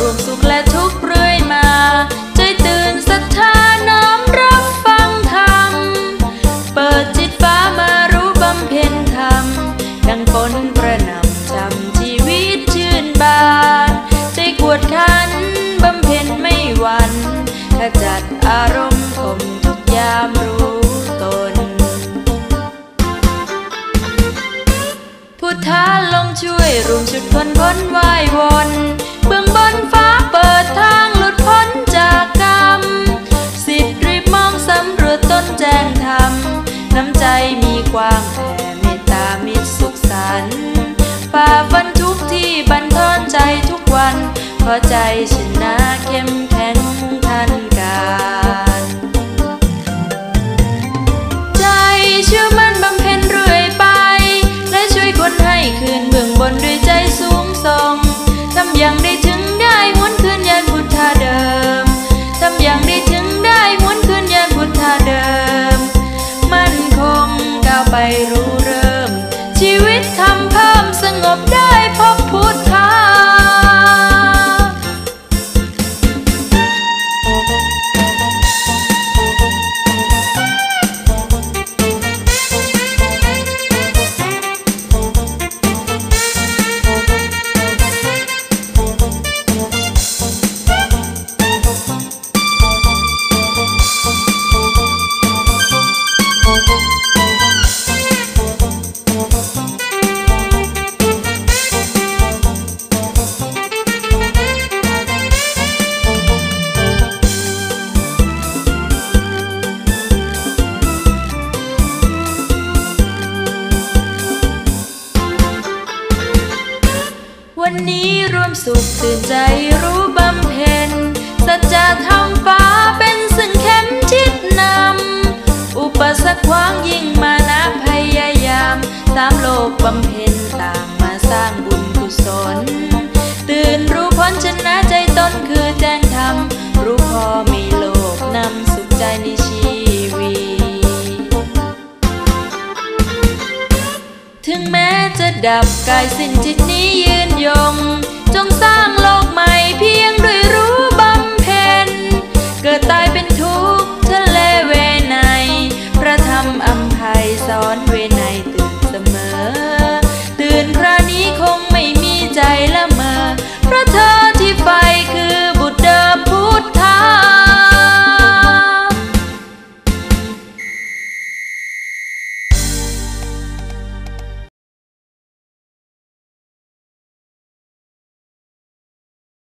รวมสุขและทุกข์เรื่อยมาใจตื่นศรัทธาน้อมรับฟังธรรม เปิดจิตฟ้ามารู้บำเพ็ญธรรม ดังฝนกระหน่ำจำชีวิตชื่นบานใจกวดขันบำเพ็ญไม่หวั่นขจัดอารมณ์ขมทุกยามรู้ตน พุทธาล ช่วยรุมชุดทนพ้นวายวอนเบื้องบนฟ้าเปิดทางหลุดพ้นจากกรรม สิทธิ์รีบมองสำรวจต้นแจ้งธรรม น้ำใจมีกว้างแผ่เมตตามิตรสุขสันต์ฝ่าฟันทุกที่บันทอนใจทุกวัน เพราะใจชนะเรู้เริ่ม ชีวิตทำเพิ่มสงบได้พบผู้ นนี้ร่วมสุขตื่นใจรู้บำเพ็ญสัจจะทำฟ้าเป็นซึ่งเข้มชิดนำ อุปสรรคขวางยิ่งมานะพยายาม ตามโลกบำเพ็ญ ถึงแม้จะดับกายสิ้นจิตนี้ยืนยง จงสร้างโลกใหม่เพียงด้วยรู้